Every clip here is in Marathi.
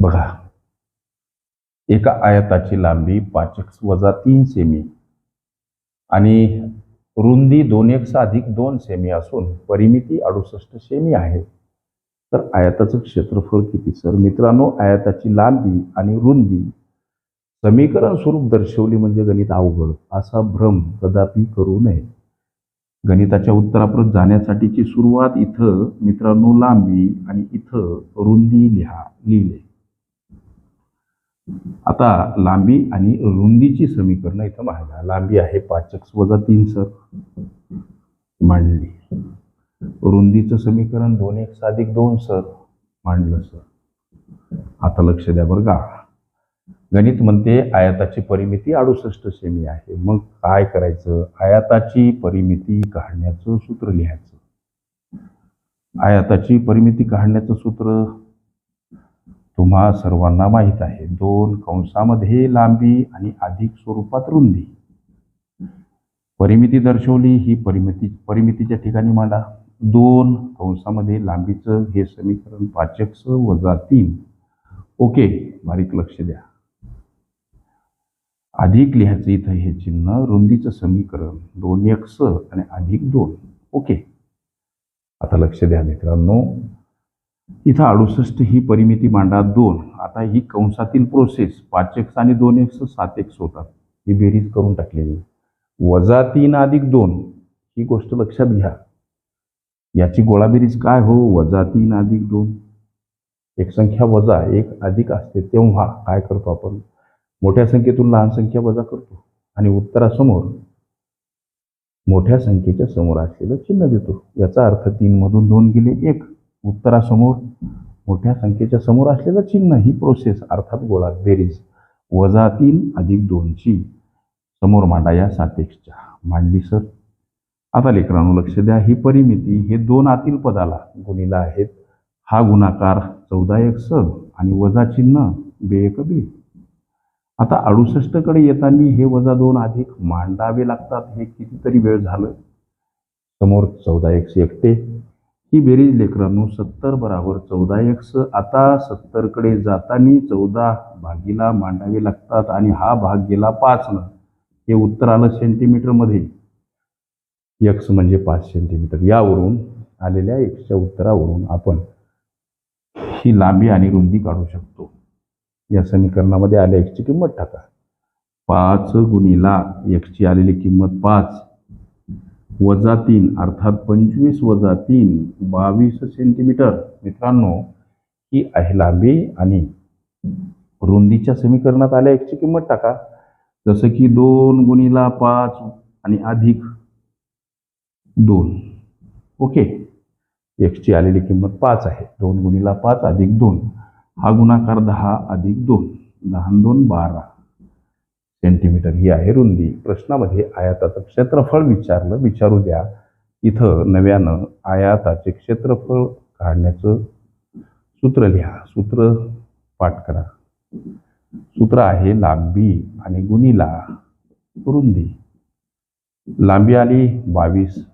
बघा. एका आयताची लांबी पाच एक्स वजा तीन सेमी आणि रुंदी दोन एक्स अधिक दोन सेमी असून परिमिती अडुसष्ट सेमी आहे. तर आयताचं क्षेत्रफळ किती? सर मित्रांनो आयताची लांबी आणि रुंदी समीकरण स्वरूप दर्शवली म्हणजे गणित अवघड. असा भ्रम कदापि करू नये. गणिताच्या उत्तरापर्यंत जाण्यासाठीची सुरुवात इथं मित्रांनो लांबी आणि इथं रुंदी लिहा लिहिले. आता लांबी आणि रुंदीची समीकरणं इथं मांडा लांबी आहे पाच एक्स वजा तीन सर. मांडली. रुंदीचं समीकरण दोन एक्स अधिक दोन सर. मांडलं सर. आता लक्ष द्या बरं का. गणित म्हणते आयाताची परिमिती अडुसष्ट सेमी आहे. मग काय करायचं? आयाताची परिमिती काढण्याचं सूत्र लिहायचं. आयाताची परिमिती काढण्याचं सूत्र तुम्हा सर्वांना माहीत आहे. दोन कंसामध्ये लांबी आणि अधिक स्वरूपात रुंदी. परिमिती दर्शवली ही परिमिती परिमितीच्या ठिकाणी मांडा. दोन कंसामध्ये लांबीचं हे समीकरण पाच वजा तीन. ओके बारीक लक्ष द्या. अधिक लिहायचं इथं हे चिन्ह रुंदीचं समीकरण. दोन एक्स आणि अधिक दोन. ओके. आता लक्ष द्या मित्रांनो. इथं अडुसष्ट ही परिमिती मांडा दोन. आता ही कंसातील प्रोसेस पाच एक्स आणि दोन एक्स सात एक्स होतात. ही बेरीज करून टाकलेली. वजा तीन अधिक दोन ही गोष्ट लक्षात घ्या. याची गोळाबेरीज काय हो? वजा तीन अधिक दोन. एक संख्या वजा एक अधिक असते तेव्हा काय करतो आपण? मोठ्या संख्येतून लहान संख्या वजा करतो. आणि उत्तरासमोर मोठ्या संख्येच्या समोर असलेलं चिन्ह देतो. याचा अर्थ तीनमधून दोन गेले एक. उत्तरासमोर मोठ्या संख्येच्या समोर असलेलं चिन्ह ही प्रोसेस अर्थात गोळा बेरीज. वजा तीन अधिक दोनची. समोर मांडा या सात मांडली सर आता लेकरांनो लक्ष द्या ही परिमिती हे दोन आतील पदाला गुणीला आहेत. हा गुणाकार चौदा एक स आणि वजा चिन्ह बे एक बी. आता अडुसष्टकडे येताना हे वजा दोन अधिक मांडावे लागतात हे कितीतरी वेळ झालं? समोर चौदा एकशे एकटे. ही बेरीज लेकरांनो सत्तर बराबर चौदा एक्स. आता सत्तरकडे जाताना चौदा भागीला मांडावे लागतात आणि हा भाग गेला पाचनं हे उत्तर आलं सेंटीमीटरमध्ये एक्स म्हणजे पाच सेंटीमीटर यावरून आलेल्या एक्सच्या उत्तरावरून आपण ही लांबी आणि रुंदी काढू शकतो. या समीकरणामध्ये आल्या एक्सची किंमत टाका. पाच गुणिला एक्सची आलेली किंमत पाच. वजा तीन अर्थात पंचवीस वजा तीन बावीस सेंटीमीटर मित्रांनो ही आहे लांबी आणि रुंदीच्या समीकरणात आल्या एकची किंमत टाका. जसं की दोन गुणीला पाच आणि अधिक दोन. ओके? एक्सची आलेली किंमत पाच आहे. दोन गुणीला पाच अधिक दोन. हा गुणाकार दहा अधिक दोन. दहा दोन बारा. सेंटीमीटर ही आहे रुंदी. प्रश्नामध्ये आयाताचं क्षेत्रफळ विचारलं विचारू द्या. इथं नव्यानं आयाताचे क्षेत्रफळ काढण्याचं सूत्र लिहा. सूत्र पाठ करा. सूत्र आहे लांबी आणि गुणीला रुंदी. लांबी आली बावीस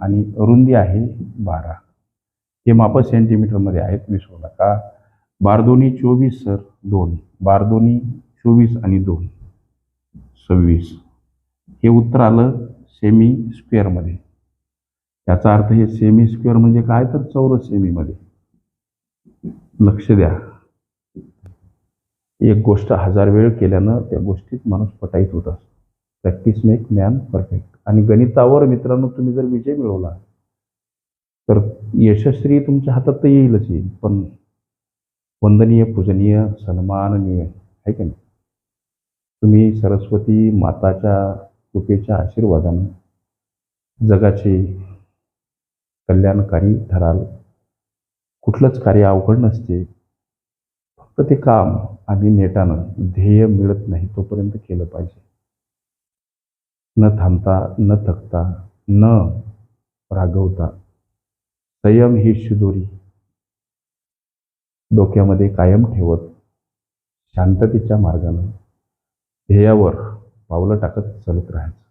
आणि रुंदी आहे बारा. हे माप सेंटीमीटरमध्ये आहेत विसरू नका. बारदोनी चोवीस सर दोन. बारदोनी चोवीस आणि दोन. सव्वीस. हे उत्तर आलं सेमी स्क्वेअरमध्ये याचा अर्थ हे सेमी स्क्वेअर म्हणजे काय? तर चौरस सेमीमध्ये लक्ष द्या. एक गोष्ट हजार वेळ केल्यानं त्या गोष्टीत माणूस पटाईत होत असतो. प्रॅक्टिस मेक मॅन परफेक्ट आणि गणितावर मित्रांनो तुम्ही जर विजय मिळवला तर यशस्वी तुमच्या हातात तर येईलच येईल. पण वंदनीय पूजनीय सन्माननीय आहे का नाही? तुम्ही सरस्वती माताच्या कृपेच्या आशीर्वादाने जगाचे कल्याणकारी ठराल. कुठलंच कार्य अवघड नसते. फक्त ते काम आम्ही नेटानं ध्येय मिळत नाही तोपर्यंत केलं पाहिजे. न थांबता न थकता न रागवता. संयम ही शिदोरी. डोक्यामध्ये कायम ठेवत शांततेच्या मार्गानं ध्येयावर पावलं टाकत चालत राहायचं.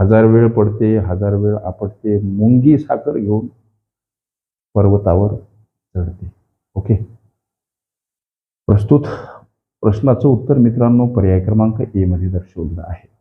हजार वेळ पडते हजार वेळ आपटते मुंगी साखर घेऊन पर्वतावर चढते. ओके? प्रस्तुत प्रश्नाचं उत्तर मित्रांनो पर्याय क्रमांक ए मध्ये दर्शवलेलं आहे.